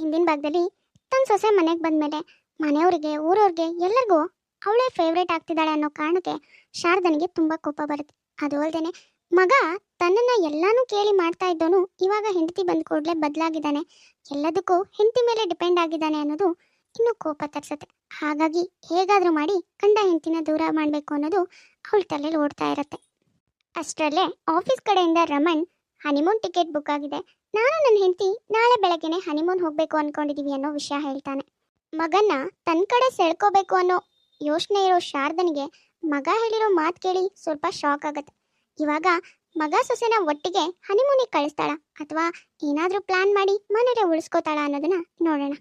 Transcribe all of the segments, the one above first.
ಹಿಂದಿನ ಭಾಗದಲ್ಲಿ ತನ್ನ ಸೊಸೆ ಮನೆಗೆ ಬಂದಮೇಲೆ ಮನೆಯವರಿಗೆ, ಊರವ್ರಿಗೆ ಎಲ್ಲರಿಗೂ ಅವಳೇ ಫೇವ್ರೇಟ್ ಆಗ್ತಿದ್ದಾಳೆ ಅನ್ನೋ ಕಾರಣಕ್ಕೆ ಶಾರದನಿಗೆ ತುಂಬ ಕೋಪ ಬರುತ್ತೆ. ಅದು ಅಲ್ಲದೆ ಮಗ ತನ್ನನ್ನು ಎಲ್ಲಾನು ಕೇಳಿ ಮಾಡ್ತಾ ಇದ್ದವನು ಇವಾಗ ಹೆಂಡತಿ ಬಂದ ಕೂಡಲೇ ಬದಲಾಗಿದ್ದಾನೆ. ಎಲ್ಲದಕ್ಕೂ ಹೆಂಡತಿ ಮೇಲೆ ಡಿಪೆಂಡ್ ಆಗಿದ್ದಾನೆ ಅನ್ನೋದು ಇನ್ನೂ ಕೋಪ ತರಿಸುತ್ತೆ. ಹಾಗಾಗಿ ಹೇಗಾದರೂ ಮಾಡಿ ಕಂಡ ಹೆಂಡತಿನ ದೂರ ಮಾಡಬೇಕು ಅನ್ನೋದು ಅವಳ ತಲೆಯಲ್ಲಿ ಓಡ್ತಾ ಇರುತ್ತೆ. ಅಷ್ಟರಲ್ಲೇ ಆಫೀಸ್ ಕಡೆಯಿಂದ ರಮಣ್ ಹನಿಮೂನ್ ಟಿಕೆಟ್ ಬುಕ್ ಆಗಿದೆ. ನಾನು ನನ್ನ ಹೆಂಡತಿ ನಾಳೆ ಬೆಳಗ್ಗೆನೆ ಹನಿಮೂನ್ ಹೋಗಬೇಕು ಅನ್ಕೊಂಡಿದೀವಿ ಅನ್ನೋ ವಿಷಯ ಹೇಳ್ತಾನೆ. ಮಗನ್ನ ತನ್ನ ಕಡೆ ಸೆಳ್ಕೋಬೇಕು ಅನ್ನೋ ಯೋಚನೆ ಇರೋ ಶಾರದನಿಗೆ ಮಗ ಹೇಳಿರೋ ಮಾತು ಕೇಳಿ ಸ್ವಲ್ಪ ಶಾಕ್ ಆಗುತ್ತೆ. ಇವಾಗ ಮಗ ಸೊಸೆನ ಒಟ್ಟಿಗೆ ಹನಿಮೂನಿಗೆ ಕಳಿಸ್ತಾಳ ಅಥವಾ ಏನಾದರೂ ಪ್ಲಾನ್ ಮಾಡಿ ಮನೇಲೆ ಉಳಿಸ್ಕೋತಾಳ ಅನ್ನೋದನ್ನ ನೋಡೋಣ.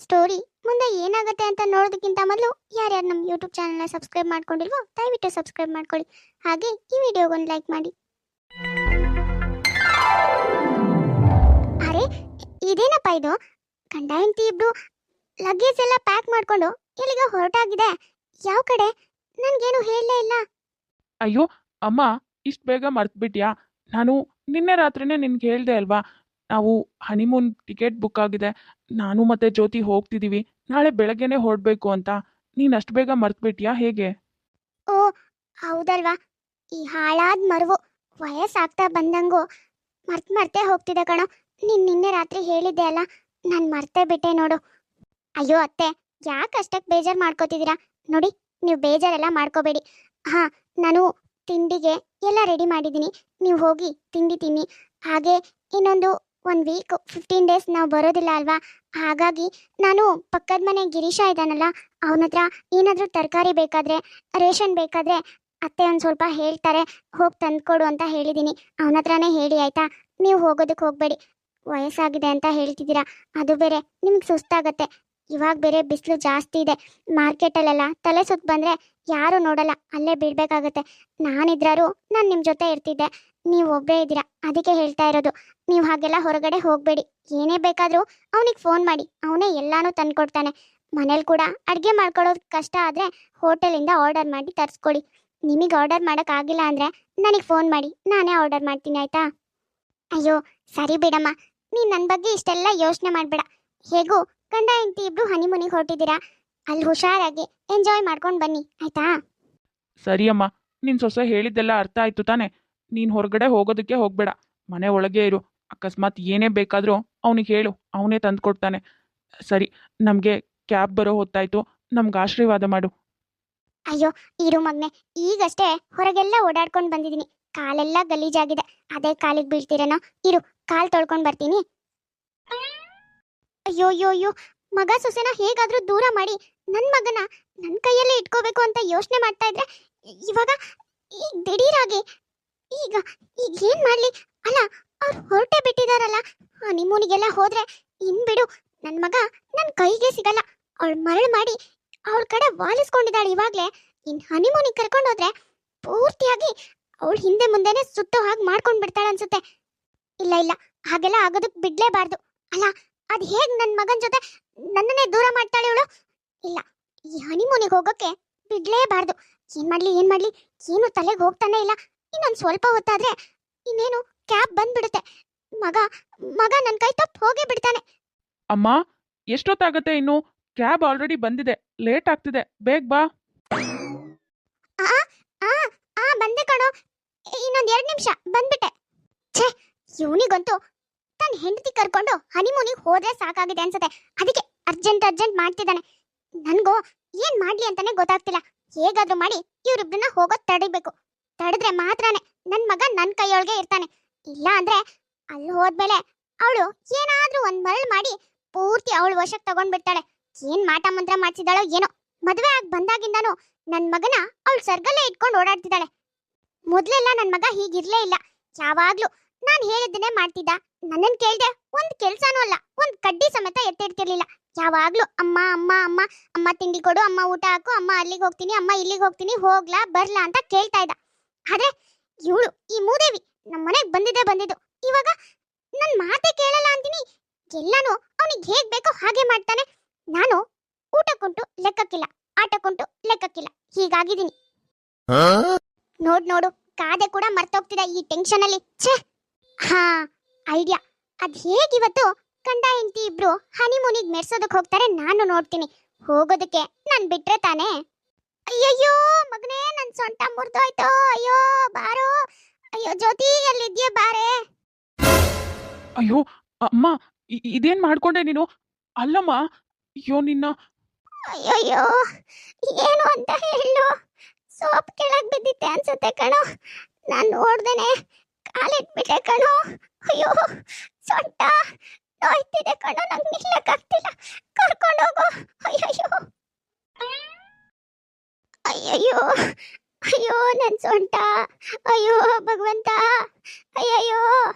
ಸ್ಟೋರಿ ಮುಂದೆ ಏನಾಗುತ್ತೆ ಅಂತ ನೋಡೋದಕ್ಕಿಂತ ಮೊದಲು ಯಾರ್ಯಾರು ನಮ್ಮ ಯೂಟ್ಯೂಬ್ ಚಾನಲ್ನ ಸಬ್ಸ್ಕ್ರೈಬ್ ಮಾಡ್ಕೊಂಡಿಲ್ವೋ ದಯವಿಟ್ಟು ಸಬ್ಸ್ಕ್ರೈಬ್ ಮಾಡ್ಕೊಳ್ಳಿ. ಹಾಗೆ ಈ ವಿಡಿಯೋಗೊಂದು ಲೈಕ್ ಮಾಡಿ. ಇದೇನಪ್ಪ ಇದು? ಗಂಡ ಹೆಂಡತಿ ಇಬ್ರು ಲಗೇಜ್ ಎಲ್ಲ ಪ್ಯಾಕ್ ಮಾಡ್ಕೊಂಡು ಎಲ್ಲಿಗ ಹೊರಟಾಗಿದೆ. ಯಾವ ಕಡೆ? ನನ್ಗೇನು ಹೇಳಲೇ ಇಲ್ಲ. ಅಯ್ಯೋ ಅಮ್ಮ ಇಷ್ಟು ಬೇಗ ಮರ್ತ್ಬಿಟ್ಯಾ? ನಾನು ನಿನ್ನೆ ರಾತ್ರಿನೇ ನಿನ್ಗೆ ಹೇಳ್ದೆ ಅಲ್ವಾ? ನಾವು ಹನಿಮೂನ್ ಟಿಕೆಟ್ ಬುಕ್ ಆಗಿದೆ. ನಾನು ಮತ್ತೆ ಜ್ಯೋತಿ ಹೋಗ್ತಿದ್ದೀವಿ ನಾಳೆ ಬೆಳಗ್ಗೆನೆ ಹೊರಡಬೇಕು ಅಂತ. ನೀನು ಅಷ್ಟು ಬೇಗ ಮರ್ತ್ಬಿಟ್ಯಾ ಹೇಗೆ? ಓ ಹೌದಲ್ವಾ? ಈ ಹಾಳಾದ ಮರುವು ವಯಸ್ಸಾಗ್ತಾ ಬಂದಂಗೂ ಮರ್ತ್ ಮರ್ತೇ ಹೋಗ್ತಿದೆ ಕಣೋ. ನೀನ್ ನಿನ್ನೆ ರಾತ್ರಿ ಹೇಳಿದ್ದೆ ಅಲ್ಲ, ನಾನು ಮರ್ತೇ ಬಿಟ್ಟೆ ನೋಡು. ಅಯ್ಯೋ ಅತ್ತೆ, ಯಾಕೆ ಅಷ್ಟಕ್ಕೆ ಬೇಜಾರು ಮಾಡ್ಕೋತಿದ್ದೀರಾ? ನೋಡಿ, ನೀವು ಬೇಜಾರೆಲ್ಲ ಮಾಡ್ಕೋಬೇಡಿ. ಹಾ, ನಾನು ತಿಂಡಿಗೆ ಎಲ್ಲ ರೆಡಿ ಮಾಡಿದ್ದೀನಿ. ನೀವು ಹೋಗಿ ತಿಂಡಿ ತಿನ್ನಿ. ಹಾಗೆ ಇನ್ನೊಂದು ಒಂದು ವೀಕ್ ಫಿಫ್ಟೀನ್ ಡೇಸ್ ನಾವು ಬರೋದಿಲ್ಲ ಅಲ್ವಾ? ಹಾಗಾಗಿ ನಾನು ಪಕ್ಕದ ಮನೆ ಗಿರೀಶ ಇದ್ದಾನಲ್ಲ, ಅವನ ಹತ್ರ ಏನಾದರೂ ತರಕಾರಿ ಬೇಕಾದರೆ, ರೇಷನ್ ಬೇಕಾದರೆ ಅತ್ತೆ ಒಂದು ಸ್ವಲ್ಪ ಹೇಳ್ತಾರೆ, ಹೋಗಿ ತಂದ್ಕೊಡು ಅಂತ ಹೇಳಿದ್ದೀನಿ. ಅವನ ಹತ್ರನೇ ಹೇಳಿ, ಆಯಿತಾ? ನೀವು ಹೋಗೋದಕ್ಕೆ ಹೋಗಬೇಡಿ. ವಯಸ್ಸಾಗಿದೆ ಅಂತ ಹೇಳ್ತಿದ್ದೀರಾ? ಅದು ಬೇರೆ, ನಿಮ್ಗೆ ಸುಸ್ತಾಗತ್ತೆ. ಇವಾಗ ಬೇರೆ ಬಿಸಿಲು ಜಾಸ್ತಿ ಇದೆ. ಮಾರ್ಕೆಟಲ್ಲೆಲ್ಲ ತಲೆ ಸುತ್ತ ಬಂದರೆ ಯಾರೂ ನೋಡಲ್ಲ, ಅಲ್ಲೇ ಬಿಡಬೇಕಾಗತ್ತೆ. ನಾನಿದ್ರಾರು ನಾನು ನಿಮ್ಮ ಜೊತೆ ಇರ್ತಿದ್ದೆ. ನೀವು ಒಬ್ಬರೇ ಇದ್ದೀರಾ? ಅದಕ್ಕೆ ಹೇಳ್ತಾ ಇರೋದು. ನೀವು ಹಾಗೆಲ್ಲ ಹೊರಗಡೆ ಹೋಗಬೇಡಿ. ಏನೇ ಬೇಕಾದರೂ ಅವನಿಗೆ ಫೋನ್ ಮಾಡಿ. ಅವನೇ ಎಲ್ಲಾನು ತಂದ್ಕೊಡ್ತಾನೆ. ಮನೇಲಿ ಕೂಡ ಅಡುಗೆ ಮಾಡ್ಕೊಳ್ಳೋದು ಕಷ್ಟ ಆದರೆ ಹೋಟೆಲಿಂದ ಆರ್ಡರ್ ಮಾಡಿ ತರಿಸ್ಕೊಳ್ಳಿ ನಿಮಗೆ ಆರ್ಡರ್ ಮಾಡೋಕ್ಕಾಗಿಲ್ಲ ಅಂದರೆ ನನಗೆ ಫೋನ್ ಮಾಡಿ. ನಾನೇ ಆರ್ಡರ್ ಮಾಡ್ತೀನಿ, ಆಯಿತಾ? ಅಯ್ಯೋ, ಸರಿ ಬಿಡಮ್ಮ. ನೀನು ನನ್ನ ಬಗ್ಗೆ ಇಷ್ಟೆಲ್ಲ ಯೋಚನೆ ಮಾಡಬೇಡ. ಹೇಗೂ ಗಂಡ ಹೆಂಡತಿ ಇಬ್ರು ಹನಿಮುನಿಗೆ ಹೊರಟಿದ್ದೀರಾ? ಅಲ್ಲಿ ಹುಷಾರಾಗಿ ಎಂಜಾಯ್ ಮಾಡ್ಕೊಂಡು ಬನ್ನಿ ಆಯ್ತಾ? ಸರಿಯಮ್ಮ ನಿನ್ನ ಸೊಸೆ ಹೇಳಿದ್ದೆಲ್ಲ ಅರ್ಥ ಆಯ್ತು ತಾನೆ. ನೀನ್ ಹೊರಗಡೆ ಹೋಗೋದಕ್ಕೆ ಹೋಗ್ಬೇಡ. ಮನೆ ಒಳಗೆ ಇರು. ಅಕಸ್ಮಾತ್ ಏನೇ ಬೇಕಾದ್ರೂ ಅವನಿಗೆ ಹೇಳು. ಅವನೇ ತಂದ್ಕೊಡ್ತಾನೆ. ಸರಿ ನಮಗೆ ಕ್ಯಾಬ್ ಬರೋ ಹೊತ್ತಾಯ್ತು. ನಮ್ಗೆ ಆಶೀರ್ವಾದ ಮಾಡು. ಅಯ್ಯೋ ಇರು ಮಗ್ನೆ. ಈಗಷ್ಟೇ ಹೊರಗೆಲ್ಲ ಓಡಾಡ್ಕೊಂಡು ಬಂದಿದ್ದೀನಿ ಕಾಲೆಲ್ಲ ಗಲೀಜಾಗಿದೆ. ಅದೇ ಕಾಲಿಗೆ ಬೀಳ್ತೀರೇನೋ? ಇರು, ಕಾಲ್ ತೊಳ್ಕೊಂಡ್ ಬರ್ತೀನಿ. ಅಯ್ಯೋ ಅಯ್ಯೋ ಅಯ್ಯೋ ಮಗ ಸೊಸೆನ ಹೇಗಾದ್ರೂ ದೂರ ಮಾಡಿ ನನ್ನ ಮಗನ ನನ್ನ ಕೈಯಲ್ಲೇ ಇಟ್ಕೋಬೇಕು ಅಂತ ಯೋಚನೆ ಮಾಡ್ತಾ ಇದ್ರೆ, ಇವಾಗ ಈಗ ದಿಢೀರಾಗಿ, ಈಗ ಈಗ ಏನ್ ಮಾಡ್ಲಿ? ಅಲ್ಲ, ಅವ್ರು ಹೊರಟೆ ಬಿಟ್ಟಿದಾರಲ್ಲ, ಹನಿಮೂನಿಗೆಲ್ಲ ಹೋದ್ರೆ, ಇನ್ ಬಿಡು ನನ್ನ ಮಗ ನನ್ನ ಕೈಗೆ ಸಿಗಲ್ಲ. ಅವಳು ಮರಳು ಮಾಡಿ, ಅವಳ ಕಡೆ ವಾಲಿಸ್ಕೊಂಡಿದ್ದಾಳೆ ಇವಾಗ್ಲೇ. ಇನ್ ಹನಿಮೂನಿಗೆ ಕರ್ಕೊಂಡು ಹೋದ್ರೆ, ಪೂರ್ತಿಯಾಗಿ ಅವಳು ಹಿಂದೆ ಮುಂದೆನೆ ಸುತ್ತೋ ಹಾಗೆ ಮಾಡ್ಕೊಂಡ್ ಬಿಡ್ತಾಳೆ ಅನ್ಸುತ್ತೆ. ಇಲ್ಲ ಇಲ್ಲ, ಹಾಗೆಲ್ಲ ಆಗೋದಕ್ಕೆ ಬಿಡ್ಲೇಬಾರ್ದು. ಅಲ್ಲ, ಅದ್ ಹೇಗ್ ನನ್ ಮಗನ್ ಜೊತೆ ನನ್ನನ್ನೇ ದೂರ ಮಾಡ್ತಾಳೆ ಇವಳು ಇಲ್ಲ, ಈ ಹನಿಮೂನಿಗೆ ಹೋಗೋಕೆ ಬಿಡ್ಲೇಬಾರ್ದು. ಏನ್ ಮಾಡ್ಲಿ ಏನ್ ಮಾಡ್ಲಿ? ಏನು ತಲೆಗೆ ಹೋಗ್ತಾನೆ ಇಲ್ಲ. ಇನ್ನೊಂದ್ ಸ್ವಲ್ಪ ಹೊತ್ತಾದ್ರೆ ಇನ್ನೇನು ಕ್ಯಾಬ್ ಬಂದ್ಬಿಡುತ್ತೆ. ಮಗ ಮಗ ನನ್ ಕೈ ತಪ್ಪು ಹೋಗೇ ಬಿಡ್ತಾನೆ. ಅಮ್ಮ, ಎಷ್ಟೊತ್ತಾಗತ್ತೆ ಇನ್ನು? ಕ್ಯಾಬ್ ಆಲ್ರೆಡಿ ಬಂದಿದೆ. ಲೇಟ್ ಆಗ್ತಿದೆ. ಬೇಗ ಬಾ ಆ ಆ ಆ ಬಂದೆ ಕಣೋ ಇನ್ನೊಂದ್ ಎರಡ್ ನಿಮಿಷ ಬಂದ್ಬಿಟ್ಟೆ. ಛೇ, ಇವನಿಗಂತೂ ತನ್ನ ಹೆಂಡತಿ ಕರ್ಕೊಂಡು ಹನಿಮೂನಿಗೆ ಹೋದ್ರೆ ಸಾಕಾಗಿದೆ ಅನ್ಸುತ್ತೆ. ಅದಕ್ಕೆ ಅರ್ಜೆಂಟ್ ಅರ್ಜೆಂಟ್ ಮಾಡ್ತಿದ್ದಾನೆ. ನನ್ಗೂ ಏನ್ ಮಾಡ್ಲಿ ಅಂತಾನೆ ಗೊತ್ತಾಗ್ತಿಲ್ಲ. ಹೇಗಾದ್ರೂ ಮಾಡಿ ಇವ್ರಿಬ್ರನ್ನ ಹೋಗೋದ್ ತಡಿಬೇಕು. ತಡೆದ್ರೆ ಮಾತ್ರನೇ ನನ್ ಮಗ ನನ್ ಕೈಯೊಳಗೆ ಇರ್ತಾನೆ. ಇಲ್ಲ ಅಂದ್ರೆ ಅಲ್ಲಿ ಹೋದ್ಮೇಲೆ ಅವಳು ಏನಾದ್ರೂ ಒಂದ್ ಮರಳು ಮಾಡಿ ಪೂರ್ತಿ ಅವಳು ವಶಕ್ಕೆ ತಗೊಂಡ್ಬಿಡ್ತಾಳೆ. ಏನ್ ಮಾಟ ಮಂತ್ರ ಮಾಡ್ಸಿದಾಳೋ ಏನೋ. ಮದುವೆ ಆಗಿ ಬಂದಾಗಿಂದಾನು ನನ್ ಮಗನ ಅವಳು ಸರ್ಗಲ್ಲೇ ಇಟ್ಕೊಂಡು ಓಡಾಡ್ತಿದ್ದಾಳೆ. ಮೊದ್ಲೆಲ್ಲ ನನ್ ಮಗ ಹೀಗಿರ್ಲೇ ಇಲ್ಲ. ಯಾವಾಗ್ಲೂ ನಾನ್ ಹೇಳಿದ್ದನ್ನೇ ಮಾಡ್ತಿದ್ದ. ನನ್ನನ್ ಕೇಳ್ದೆ ಒಂದ್ ಕೆಲ್ಸಾನೂ ಅಲ್ಲ, ಒಂದ್ ಕಡ್ಡಿ ಸಮೇತ ಎತ್ತಿಡ್ತಿರ್ಲಿಲ್ಲ. ಯಾವಾಗ್ಲೂ ಅಮ್ಮ ಅಮ್ಮ ಅಮ್ಮ ಅಮ್ಮ ತಿಂಡಿ ಕೊಡು, ಅಮ್ಮ ಊಟ ಹಾಕು, ಅಮ್ಮ ಅಲ್ಲಿಗೆ ಹೋಗ್ತೀನಿ, ಅಮ್ಮ ಇಲ್ಲಿಗೆ ಹೋಗ್ತೀನಿ, ಹೋಗ್ಲಾ, ಬರ್ಲಾ ಅಂತ ಕೇಳ್ತಾ ಇದ್ದ. ಆದ್ರೆ ಇವಳು, ಈ ಮೂದೇವಿ ನಮ್ಮ ಮನೆಗ್ ಬಂದಿದ್ದೆ ಬಂದಿದ್ದು. ಇವಾಗ ನನ್ ಮಾತೆ ಕೇಳಲ್ಲ ಅಂತೀನಿ. ಎಲ್ಲಾನು ಅವನಿಗೆ ಹೇಗ್ ಬೇಕೋ ಹಾಗೆ ಮಾಡ್ತಾನೆ. ನಾನು ಊಟಕ್ಕುಂಟು ಲೆಕ್ಕಕ್ಕಿಲ್ಲ ಆಟಕ್ಕುಂಟು ಲೆಕ್ಕಕ್ಕಿಲ್ಲ. ಹೀಗಾಗಿದ್ದೀನಿ. ನೋಡ್ ನೋಡು ಕಾದೆ ಕೂಡ ಮರ್ತೋಗ್ತಿದೆ ಈ ಟೆನ್ಷನ್ ಅಲ್ಲಿ. ಛೇ! ಹಾ ಐಡಿಯಾ ಅದ್ ಹೇಗಿವತ್ತು? ಕಂಡ ಹೆಂಡತಿ ಇಬ್ರು ಹನಿಮೂನಿಗೆ ಮೆರ್ಸೋದಕ್ ಹೋಗ್ತಾರೆ ನಾನು ನೋಡ್ತೀನಿ. ಹೋಗೋದಕ್ಕೆ ನಾನ್ ಬಿಟ್ರೆ ತಾನೇ? ಅಯ್ಯಯ್ಯೋ ಮಗನೇ ನನ್ ಸೊಂಟ ಮುರಿದೋಯ್ತು. ಅಯ್ಯೋ ಬಾರೋ. ಅಯ್ಯೋ ಜ್ಯೋತಿ ಎಲ್ಲಿದ್ಯಾ ಬಾರೆ? ಅಯ್ಯೋ ಅಮ್ಮ ಇದೇನ್ ಮಾಡ್ಕೊಂಡೆ ನೀನು? ಅಲ್ಲಮ್ಮ ಅಯ್ಯೋ ನಿನ್ನ ಅಯ್ಯಯ್ಯೋ ಏನು ಅಂತ ಹೇಳು? ಸೋಪ್ ಕೆಳಗೆ ಬಿದ್ದಿತ್ತೆ ಅನ್ಸುತ್ತೆ ಕಣೋ. ನಾನು ನೋಡ್ದೇನೆ ಕಾಲಿಟ್ಬಿಟ್ಟೆ ಕಣೋ. ಅಯ್ಯೋ, ಸೊಂಟ. ನೋಯ್ತಿದೆ ಕಣೋ, ನಂಗೆ ನಿಲ್ಲಕ್ಕಾಗ್ತಿಲ್ಲ. ಕರ್ಕೊಂಡೋಗು ಅಯ್ಯಯ್ಯೋ. ಅಯ್ಯಯ್ಯೋ. ಅಯ್ಯೋ ನನ್ನ ಸೊಂಟ. ಅಯ್ಯೋ, ಭಗವಂತ. ಅಯ್ಯಯ್ಯೋ.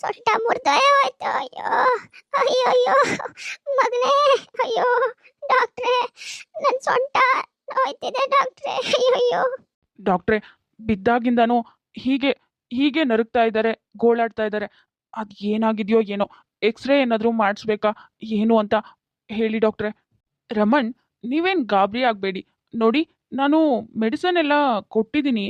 ಸೊಂಟ ಮುರ್ದಾಯ ಹೋಯ್ತು. ಅಯ್ಯೋ. ಅಯ್ಯಯ್ಯೋ. ಮಗನೇ. ಅಯ್ಯೋ, ಡಾಕ್ಟ್ರೇ. ನನ್ನ ಸೊಂಟ. ನೋಯ್ತಿದೆ ಡಾಕ್ಟ್ರೆ. ಅಯ್ಯೋ ಡಾಕ್ಟ್ರೆ, ಬಿದ್ದಾಗಿಂದನೂ ಹೀಗೆ ಹೀಗೆ ನರಗ್ತಾ ಇದ್ದಾರೆ, ಗೋಳಾಡ್ತಾ ಇದ್ದಾರೆ. ಅದು ಏನಾಗಿದೆಯೋ ಏನೋ, ಎಕ್ಸ್ರೇ ಏನಾದರೂ ಮಾಡಿಸ್ಬೇಕಾ, ಏನು ಅಂತ ಹೇಳಿ ಡಾಕ್ಟ್ರೆ. ರಮಣ್, ನೀವೇನು ಗಾಬರಿ ಆಗಬೇಡಿ. ನೋಡಿ, ನಾನು ಮೆಡಿಸನ್ ಎಲ್ಲ ಕೊಟ್ಟಿದ್ದೀನಿ.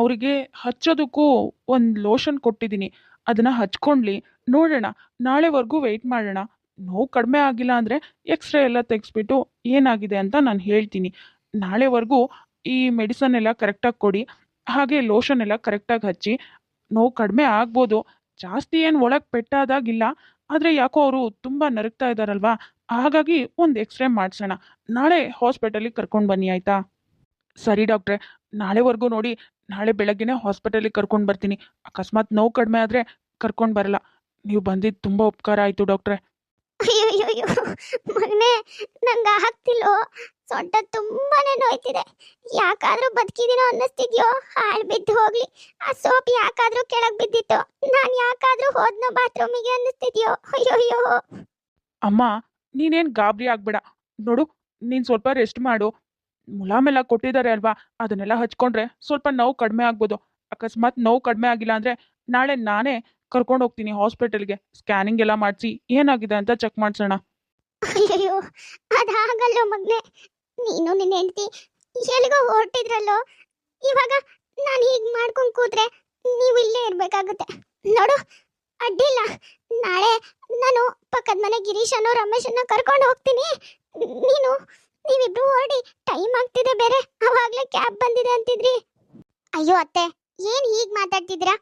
ಅವರಿಗೆ ಹಚ್ಚೋದಕ್ಕೂ ಒಂದು ಲೋಷನ್ ಕೊಟ್ಟಿದ್ದೀನಿ. ಅದನ್ನು ಹಚ್ಕೊಂಡ್ಲಿ, ನೋಡೋಣ. ನಾಳೆವರೆಗೂ ವೆಯ್ಟ್ ಮಾಡೋಣ. ನೋವು ಕಡಿಮೆ ಆಗಿಲ್ಲ ಅಂದರೆ ಎಕ್ಸ್ರೇ ಎಲ್ಲ ತೆಗೆಸ್ಬಿಟ್ಟು ಏನಾಗಿದೆ ಅಂತ ನಾನು ಹೇಳ್ತೀನಿ. ನಾಳೆವರೆಗೂ ಈ ಮೆಡಿಸನ್ ಎಲ್ಲ ಕರೆಕ್ಟಾಗಿ ಕೊಡಿ, ಹಾಗೆ ಲೋಷನ್ ಎಲ್ಲ ಕರೆಕ್ಟಾಗಿ ಹಚ್ಚಿ, ನೋವು ಕಡಿಮೆ ಆಗ್ಬೋದು, ಜಾಸ್ತಿ ಏನು ಒಳಗೆ ಪೆಟ್ಟಾದಾಗಿಲ್ಲ, ಆದರೆ ಯಾಕೋ ಅವರು ತುಂಬ ನರಗ್ತಾ ಇದ್ದಾರಲ್ವಾ ಹಾಗಾಗಿ ಒಂದು ಎಕ್ಸ್ರೇ ಮಾಡಿಸೋಣ. ನಾಳೆ ಹಾಸ್ಪಿಟಲಿಗೆ ಕರ್ಕೊಂಡು ಬನ್ನಿ, ಆಯಿತಾ? ಸರಿ ಡಾಕ್ಟ್ರೆ, ನಾಳೆವರೆಗೂ ನೋಡಿ, ನಾಳೆ ಬೆಳಗ್ಗೆನೇ ಹಾಸ್ಪಿಟಲಿಗೆ ಕರ್ಕೊಂಡು ಬರ್ತೀನಿ. ಅಕಸ್ಮಾತ್ ನೋವು ಕಡಿಮೆ ಆದರೆ ಕರ್ಕೊಂಡು ಬರಲ್ಲ. ನೀವು ಬಂದಿದ್ದು ತುಂಬ ಉಪಕಾರ ಆಯಿತು ಡಾಕ್ಟ್ರೆ. ಅಯ್ಯಯ್ಯೋ ಮಗನೇ ನಂಗೆ ಆಗ್ತಿಲ್ಲೋ ಸೊಂಟ ತುಂಬಾನೇ ನೋಯ್ತಿದೆ. ಯಾಕಾದ್ರೂ ಬದುಕಿದೀನೋ ಅನ್ನಿಸ್ತಿದ್ಯೋ ಹಾಳು ಬಿದ್ದು ಹೋಗ್ಲಿ. ಆ ಸೋಪ್ ಯಾಕಾದ್ರೂ ಕೆಳಗ್ ಬಿದ್ದಿತ್ತು, ನಾನು ಯಾಕಾದ್ರೂ ಹೋದ್ನೋ ಬಾತ್ರೂಮಿಗೆ ಅನ್ನಿಸ್ತಿದ್ಯೋ, ಅಯ್ಯಯ್ಯೋ. ಅಮ್ಮ, ನೀನೇನು ಗಾಬರಿ ಆಗ್ಬೇಡ. ನೋಡು, ನೀನು ಸ್ವಲ್ಪ ರೆಸ್ಟ್ ಮಾಡು. ಮುಲಾಮೆಲ್ಲ ಕೊಟ್ಟಿದ್ದಾರೆ ಅಲ್ವಾ, ಅದನ್ನೆಲ್ಲ ಹಚ್ಕೊಂಡ್ರೆ ಸ್ವಲ್ಪ ನೋವು ಕಡಿಮೆ ಆಗ್ಬೋದು. ಅಕಸ್ಮಾತ್ ನೋವು ಕಡಿಮೆ ಆಗಿಲ್ಲ ಅಂದರೆ ನಾಳೆ ನಾನೇ ಕರ್ಕೊಂಡು ಹೋಗ್ತೀನಿ ಹಾಸ್ಪಿಟಲ್ಗೆ. ಸ್ಕ್ಯಾನಿಂಗ್ ಎಲ್ಲ ಮಾಡಿಸಿ ಏನಾಗಿದೆ ಅಂತ ಚೆಕ್ ಮಾಡಿಸೋಣ. ಅಯ್ಯೋ ಅದಾಗಲ್ಲೋ ಮಗ್ನೆ. ನೀನು ನಿನ್ನ ಹೆಂಡತಿ ಎಲ್ಲಿಗೋ ಹೊರಟಿದ್ರಲ್ಲೋ. ಇವಾಗ ನಾನು ಹೀಗೆ ಮಾಡ್ಕೊಂಡು ಕೂತ್ರೆ ನೀವು ಇಲ್ಲೇ ಇರ್ಬೇಕಾಗುತ್ತೆ. ನೋಡು ಅಡ್ಡಿಲ್ಲ ನಾಳೆ ನಾನು ಪಕ್ಕದ ಮನೆ ಗಿರೀಶನೋ ರಮೇಶನ್ನ ಕರ್ಕೊಂಡು ಹೋಗ್ತೀನಿ. ನೀನು, ನೀವಿಬ್ರು ಹೊರಡಿ ಟೈಮ್ ಆಗ್ತಿದೆ ಬೇರೆ. ಅವಾಗ್ಲೇ ಕ್ಯಾಬ್ ಬಂದಿದೆ ಅಂತಿದ್ರಿ. ಅಯ್ಯೋ ಅತ್ತೆ, ಏನ್ ಹೀಗ್ ಮಾತಾಡ್ತಿದ್ದೀರಾ?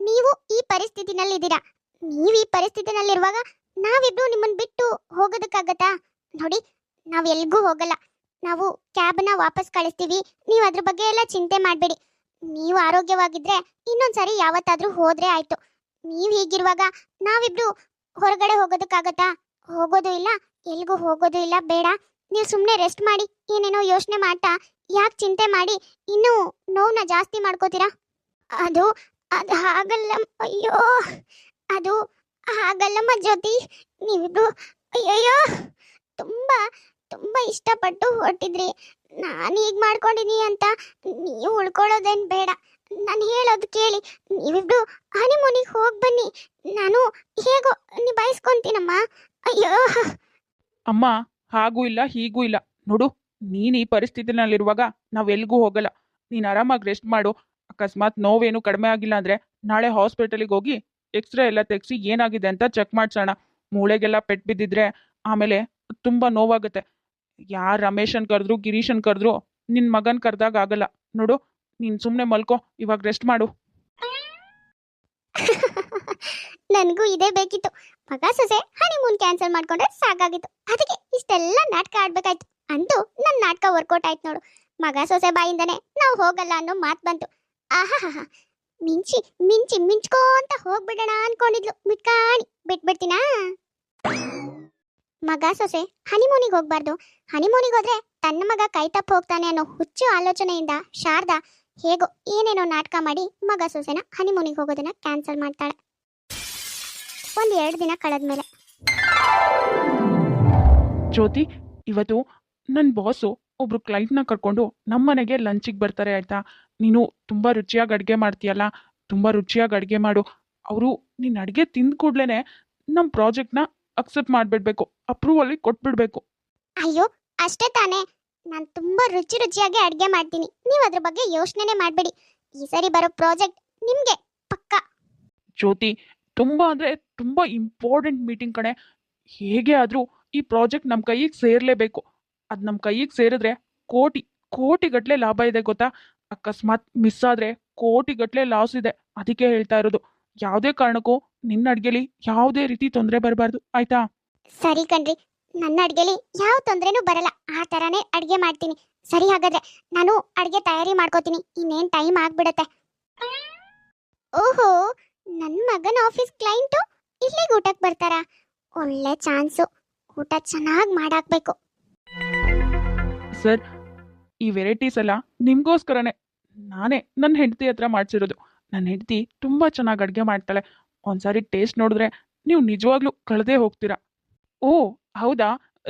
ನೀವು ಈ ಪರಿಸ್ಥಿತಿನಲ್ಲಿ ಇದ್ದೀರಾ ನೀವು ಈ ಪರಿಸ್ಥಿತಿನಲ್ಲಿರುವಾಗ ನಾವಿಬ್ರು ನಿಮ್ಮನ್ನ ಬಿಟ್ಟು ಹೋಗೋದಕ್ಕಾಗತ್ತಾ? ನೋಡಿ, ನಾವು ಎಲ್ಗೂ ಹೋಗಲ್ಲ. ನಾವು ಕ್ಯಾಬ್ನ ವಾಪಸ್ ಕಳಿಸ್ತೀವಿ. ನೀವು ಅದ್ರ ಬಗ್ಗೆ ಎಲ್ಲ ಚಿಂತೆ ಮಾಡಬೇಡಿ. ನೀವು ಆರೋಗ್ಯವಾಗಿದ್ರೆ ಇನ್ನೊಂದ್ಸರಿ ಯಾವತ್ತಾದ್ರೂ ಹೋದ್ರೆ ಆಯ್ತು. ನೀವು ಹೀಗಿರುವಾಗ ನಾವಿಬ್ರು ಹೊರಗಡೆ ಹೋಗೋದಕ್ಕಾಗತ್ತಾ? ಹೋಗೋದು ಇಲ್ಲ, ಎಲ್ಗೂ ಹೋಗೋದು ಇಲ್ಲ, ಬೇಡ. ನೀವು ಸುಮ್ಮನೆ ರೆಸ್ಟ್ ಮಾಡಿ, ಏನೇನೋ ಯೋಚನೆ ಮಾಡ್ತಾ, ಯಾಕೆ ಚಿಂತೆ ಮಾಡಿ ಇನ್ನೂ ನೋವನ್ನ ಜಾಸ್ತಿ ಮಾಡ್ಕೋತೀರಾ? ಅದು ಅದು ಹಾಗಲ್ಲ ಅಯ್ಯೋ, ಅದು ಹಾಗಲ್ಲಮ್ಮ ಜ್ಯೋತಿ ನೀವಿಬ್ರು ಅಯ್ಯಯ್ಯೋ, ತುಂಬ ತುಂಬ ಇಷ್ಟಪಟ್ಟು ಹೊರಟಿದ್ರಿ. ನಾನು ಈಗ ಮಾಡ್ಕೊಂಡಿನಿ ಅಂತ ನೀವು ಉಳ್ಕೊಳ್ಳೋದೇನು ಬೇಡ. ನಾನು ಹೇಳೋದು ಕೇಳಿ. ನೀವಿಬ್ರು ಹನಿಮೂನಿಗೆ ಹೋಗಿ ಬನ್ನಿ. ನಾನು ಹೇಗೋ ನಿಭಾಯಿಸ್ಕೊಂತೀನಮ್ಮ. ಅಯ್ಯೋ. ಅಮ್ಮ, ಹಾಗೂ ಇಲ್ಲ, ಹೀಗೂ ಇಲ್ಲ. ನೋಡು, ನೀನು ಈ ಪರಿಸ್ಥಿತಿನಲ್ಲಿರುವಾಗ ನಾವು ಎಲ್ಗೂ ಹೋಗಲ್ಲ. ನೀನು ಆರಾಮಾಗಿ ರೆಸ್ಟ್ ಮಾಡು. ಅಕಸ್ಮಾತ್ ನೋವೇನು ಕಡಿಮೆ ಆಗಿಲ್ಲ ಅಂದರೆ ನಾಳೆ ಹಾಸ್ಪಿಟಲಿಗೆ ಹೋಗಿ ಎಕ್ಸ್ರೇ ಎಲ್ಲ ತೆಗೆಸಿ ಏನಾಗಿದೆ ಅಂತ ಚೆಕ್ ಮಾಡ್ಸೋಣ. ಮೂಳೆಗೆಲ್ಲ ಪೆಟ್ಟು ಬಿದ್ದಿದ್ರೆ ಆಮೇಲೆ ತುಂಬ ನೋವಾಗುತ್ತೆ. ಯಾರು ರಮೇಶನ್ ಕರೆದ್ರು, ಗಿರೀಶನ್ ಕರೆದ್ರು ನಿನ್ನ ಮಗನ ಕರೆದಾಗ ಆಗಲ್ಲ. ನೋಡು, ನೀನು ಸುಮ್ಮನೆ ಮಲ್ಕೋ, ಇವಾಗ ರೆಸ್ಟ್ ಮಾಡು. ನನಗೂ ಇದೇ ಬೇಕಿತ್ತು. ಮಗ ಸೊಸೆ ಹನಿಮೂನ್ ಕ್ಯಾನ್ಸಲ್ ಮಾಡ್ಕೊಂಡ್ರೆ ಸಾಕಾಗಿತ್ತು. ಅದಕ್ಕೆ ಇಷ್ಟೆಲ್ಲ ನಾಟಕ ಆಡ್ಬೇಕಾಯ್ತು. ಅಂತೂ ನನ್ನ ನಾಟಕ ವರ್ಕೌಟ್ ಆಯ್ತು ನೋಡು. ಮಗ ಸೊಸೆ ಬಾಯಿಂದನೇ ನಾವು ಹೋಗಲ್ಲ ಅನ್ನೋ ಮಾತು ಬಂತು. ಆಹಾಹಾ. ಮಿಂಚಿ ಮಿಂಚಿ, ಮಿಂಚ್ಕೋಂತ ಹೋಗ್ಬಿಡೋಣ ಅನ್ಕೊಂಡಿದ್ಲು. ಬಿಟ್ಕಾಣಿ ಬಿಟ್ಬಿಡ್ತೀನಾ? ಮಗ ಸೊಸೆ ಹನಿಮೂನಿಗೆ ಹೋಗ್ಬಾರ್ದು. ಹನಿಮೂನಿಗೆ ಹೋದ್ರೆ ತನ್ನ ಮಗ ಕೈ ತಪ್ಪು ಹೋಗ್ತಾನೆ ಅನ್ನೋ ಹುಚ್ಚು ಆಲೋಚನೆಯಿಂದ ಶಾರದಾ ಹೇಗೋ ಏನೇನೋ ನಾಟಕ ಮಾಡಿ ಮಗ ಸೊಸೆನ ಹನಿಮೂನಿಗೆ ಹೋಗೋದನ್ನ ಕ್ಯಾನ್ಸಲ್ ಮಾಡ್ತಾಳೆ. ಒಂದ್ ಎರಡು ದಿನ ಕಳೆದ್ಮೇಲೆ. ಜ್ಯೋತಿ, ಇವತ್ತು ನನ್ನ ಬಾಸು ಒಬ್ರು ಕ್ಲೈಂಟ್ನ ಕರ್ಕೊಂಡು ನಮ್ಮ ಮನೆಗೆ ಲಂಚಿಗೆ ಬರ್ತಾರೆ ಆಯ್ತಾ? ನೀನು ತುಂಬ ರುಚಿಯಾಗಿ ಅಡುಗೆ ಮಾಡ್ತೀಯಲ್ಲ ತುಂಬ ರುಚಿಯಾಗಿ ಅಡುಗೆ ಮಾಡು. ಅವರು ನಿನ್ನ ಅಡುಗೆ ತಿಂದ ಕೂಡ್ಲೇ ನಮ್ಮ ಪ್ರಾಜೆಕ್ಟ್ನ ಅಕ್ಸೆಪ್ಟ್ ಮಾಡಿಬಿಡ್ಬೇಕು ಅಪ್ರೂವಲ್ಲಿ ಕೊಟ್ಬಿಡ್ಬೇಕು. ಅಯ್ಯೋ ಅಷ್ಟೇ ತಾನೇ. ನಾನು ತುಂಬಾ ರುಚಿ ರುಚಿಯಾಗಿ ಅಡುಗೆ ಮಾಡ್ತೀನಿ. ನೀವು ಅದ್ರ ಬಗ್ಗೆ ಯೋಚನೆನೇ ಮಾಡಬೇಡಿ. ಈ ಸರಿ ಬರೋ ಪ್ರಾಜೆಕ್ಟ್ ನಿಮ್ಗೆ ಪಕ್ಕ. ಜ್ಯೋತಿ ತುಂಬ ಅಂದರೆ ತುಂಬ ಇಂಪಾರ್ಟೆಂಟ್ ಮೀಟಿಂಗ್ ಕಣೆ. ಹೇಗೆ ಆದರೂ ಈ ಪ್ರಾಜೆಕ್ಟ್ ನಮ್ಮ ಕೈಗೆ ಸೇರಲೇಬೇಕು. ಅದು ನಮ್ಮ ಕೈಗೆ ಸೇರಿದ್ರೆ ಕೋಟಿ ಕೋಟಿಗಟ್ಟಲೆ ಲಾಭ ಇದೆ ಗೊತ್ತಾ? ಅಕಸ್ಮಾತ್ ಮಿಸ್ ಆದರೆ ಕೋಟಿಗಟ್ಟಲೆ ಲಾಸ್ ಇದೆ. ಅದಕ್ಕೆ ಹೇಳ್ತಾ ಇರೋದು ಯಾವುದೇ ಕಾರಣಕ್ಕೂ ನಿನ್ನ ಅಡ್ಗೆಲಿ ಯಾವುದೇ ರೀತಿ ತೊಂದರೆ ಬರಬಾರ್ದು ಆಯ್ತಾ? ಸರಿ ಕಣ್ರಿ. ನನ್ನ ಅಡ್ಗೆಲಿ ಯಾವ ತೊಂದ್ರೆನೂ ಬರಲ್ಲ. ಆ ತರಾನೇ ಅಡ್ಗೆ ಮಾಡ್ತೀನಿ. ಸರಿ ಹಾಗಾದ್ರೆ ನಾನು ಅಡ್ಗೆ ತಯಾರಿ ಮಾಡ್ಕೋತೀನಿ. ಇನ್ನೇನ್ ಟೈಮ್ ಆಗ್ಬಿಡತ್ತೆ. ಓಹೋ ನನ್ನ ಮಗನ ಆಫೀಸ್ ಕ್ಲೈಂಟು ಇಲ್ಲಿಗೆ ಊಟಕ್ಕೆ ಬರ್ತಾರಾ? ಒಳ್ಳೆ ಚಾನ್ಸು. ಊಟ ಚೆನ್ನಾಗಿ ಮಾಡಾಕ್ಬೇಕು. ಸರ್ ಈ ವೆರೈಟೀಸ್ ಎಲ್ಲ ನಿಮಗೋಸ್ಕರನೇ ನಾನೇ ನನ್ನ ಹೆಂಡತಿ ಹತ್ರ ಮಾಡಿಸಿರೋದು. ನನ್ನ ಹೆಂಡತಿ ತುಂಬ ಚೆನ್ನಾಗಿ ಅಡುಗೆ ಮಾಡ್ತಾಳೆ. ಒಂದ್ಸಾರಿ ಟೇಸ್ಟ್ ನೋಡಿದ್ರೆ ನೀವು ನಿಜವಾಗ್ಲೂ ಕಳೆದೇ ಹೋಗ್ತೀರಾ. ಓ, ಹೌದಾ?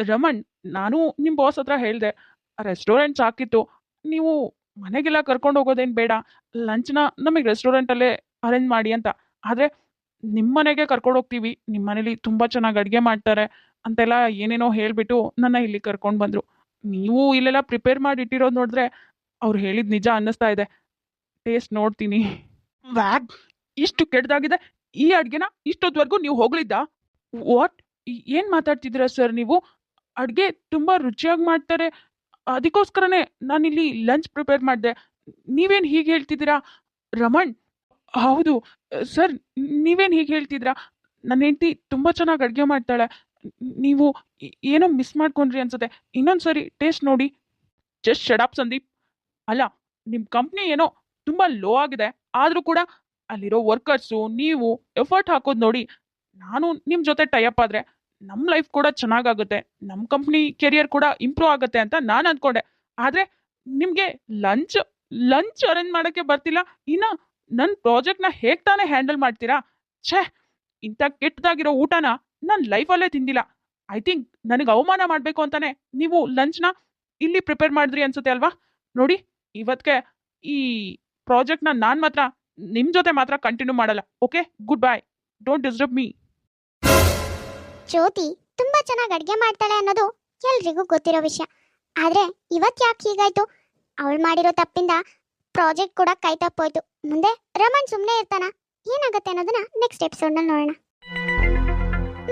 ರಮಣ್, ನಾನು ನಿಮ್ಮ ಬಾಸ್ ಹತ್ರ ಹೇಳಿದೆ. ರೆಸ್ಟೋರೆಂಟ್ ಸಾಕಿತ್ತು. ನೀವು ಮನೆಗೆಲ್ಲ ಕರ್ಕೊಂಡು ಹೋಗೋದೇನು ಬೇಡ. ಲಂಚ್ನ ನಮಗೆ ರೆಸ್ಟೋರೆಂಟಲ್ಲೇ ಅರೇಂಜ್ ಮಾಡಿ ಅಂತ. ಆದರೆ ನಿಮ್ಮ ಮನೆಗೆ ಕರ್ಕೊಂಡು ಹೋಗ್ತೀವಿ. ನಿಮ್ಮ ಮನೇಲಿ ತುಂಬ ಚೆನ್ನಾಗಿ ಅಡುಗೆ ಮಾಡ್ತಾರೆ ಅಂತೆಲ್ಲ ಏನೇನೋ ಹೇಳಿಬಿಟ್ಟು ನನ್ನ ಇಲ್ಲಿ ಕರ್ಕೊಂಡು ಬಂದರು. ನೀವು ಇಲ್ಲೆಲ್ಲ ಪ್ರಿಪೇರ್ ಮಾಡಿ ಇಟ್ಟಿರೋದು ನೋಡಿದ್ರೆ ಅವ್ರು ಹೇಳಿದ ನಿಜ ಅನ್ನಿಸ್ತಾ ಇದೆ. ಟೇಸ್ಟ್ ನೋಡ್ತೀನಿ. ವ್ಯಾಗ್ ಇಷ್ಟು ಕೆಟ್ಟದಾಗಿದೆ ಈ ಅಡುಗೆನ ಇಷ್ಟೊತ್ತವರೆಗೂ ನೀವು ಹೋಗ್ಲಿದ್ದ? ವಾಟ್ ಏನು ಮಾತಾಡ್ತಿದ್ದೀರಾ ಸರ್ ನೀವು? ಅಡುಗೆ ತುಂಬ ರುಚಿಯಾಗಿ ಮಾಡ್ತಾರೆ. ಅದಕ್ಕೋಸ್ಕರನೇ ನಾನಿಲ್ಲಿ ಲಂಚ್ ಪ್ರಿಪೇರ್ ಮಾಡಿದೆ. ನೀವೇನು ಹೀಗೆ ಹೇಳ್ತಿದ್ದೀರಾ? ರಮಣ್, ಹೌದು. ಸರ್ ನೀವೇನು ಹೀಗೆ ಹೇಳ್ತಿದ್ದೀರಾ? ನನ್ನ ಹೆಂಡತಿ ತುಂಬ ಚೆನ್ನಾಗಿ ಅಡುಗೆ ಮಾಡ್ತಾಳೆ. ನೀವು ಏನೋ ಮಿಸ್ ಮಾಡ್ಕೊಂಡ್ರಿ ಅನ್ಸುತ್ತೆ. ಇನ್ನೊಂದು ಸರಿ ಟೇಸ್ಟ್ ನೋಡಿ. Just shut up Sandeep. ಅಲ್ಲ ನಿಮ್ಮ ಕಂಪ್ನಿ ಏನೋ ತುಂಬ ಲೋ ಆಗಿದೆ. ಆದರೂ ಕೂಡ ಅಲ್ಲಿರೋ ವರ್ಕರ್ಸು ನೀವು ಎಫರ್ಟ್ ಹಾಕೋದು ನೋಡಿ. ನಾನು ನಿಮ್ಮ ಜೊತೆ ಟೈಅಪ್ ಆದರೆ ನಮ್ಮ ಲೈಫ್ ಕೂಡ ಚೆನ್ನಾಗಾಗುತ್ತೆ. ನಮ್ಮ ಕಂಪ್ನಿ ಕೆರಿಯರ್ ಕೂಡ ಇಂಪ್ರೂವ್ ಆಗುತ್ತೆ ಅಂತ ನಾನು ಅಂದ್ಕೊಂಡೆ ಆದರೆ ನಿಮಗೆ ಲಂಚ್ ಲಂಚ್ ಅರೇಂಜ್ ಮಾಡೋಕ್ಕೆ ಬರ್ತಿಲ್ಲ. ಇನ್ನು ನನ್ನ ಪ್ರಾಜೆಕ್ಟ್ನ ಹೇಗೆ ತಾನೇ ಹ್ಯಾಂಡಲ್ ಮಾಡ್ತೀರಾ? ಛೇ, ಇಂಥ ಕೆಟ್ಟದಾಗಿರೋ ಊಟನ ನನ್ನ ಲೈಫಲ್ಲೇ ತಿಂದಿಲ್ಲ. ಐ ಥಿಂಕ್ ನನಗೆ ಅವಮಾನ ಮಾಡಬೇಕು ಅಂತಾನೆ. ನೀವು ಲಂಚ್ನ ಇಲ್ಲಿ ಪ್ರಿಪೇರ್ ಮಾಡಿದ್ರಿ ಅನ್ಸುತ್ತೆ ಅಲ್ವಾ? ನೋಡಿ ಇವತ್ತಿಗೆ ಈ ಪ್ರಾಜೆಕ್ಟ್ನ ನಾನು ಮಾತ್ರ ನಿಮ್ಮ ಜೊತೆ ಮಾತ್ರ ಕಂಟಿನ್ಯೂ ಮಾಡಲ್ಲ. Okay goodbye don't disturb me Jyoti ತುಂಬಾ ಚೆನ್ನಾಗಿ ಅಡುಗೆ ಮಾಡ್ತಾಳೆ ಅನ್ನೋದು ಎಲ್ರಿಗೂ ಗೊತ್ತಿರೋ ವಿಷಯ. ಆದ್ರೆ ಇವತ್ ಯಾಕೆ ಹೀಗಾಯ್ತು? ಅವಳು ಮಾಡಿರೋ ತಪ್ಪಿಂದ ಪ್ರಾಜೆಕ್ಟ್ ಕೂಡ ಕೈ ತಪ್ಪೋಯ್ತು ಮುಂದೆ ರಮಣ್ ಸುಮ್ಮನೆ ಇರ್ತಾನ? ಏನಾಗುತ್ತೆ ಅನ್ನೋದನ್ನ ನೆಕ್ಸ್ಟ್ ಎಪಿಸೋಡ್ನಲ್ಲಿ ನೋಡೋಣ.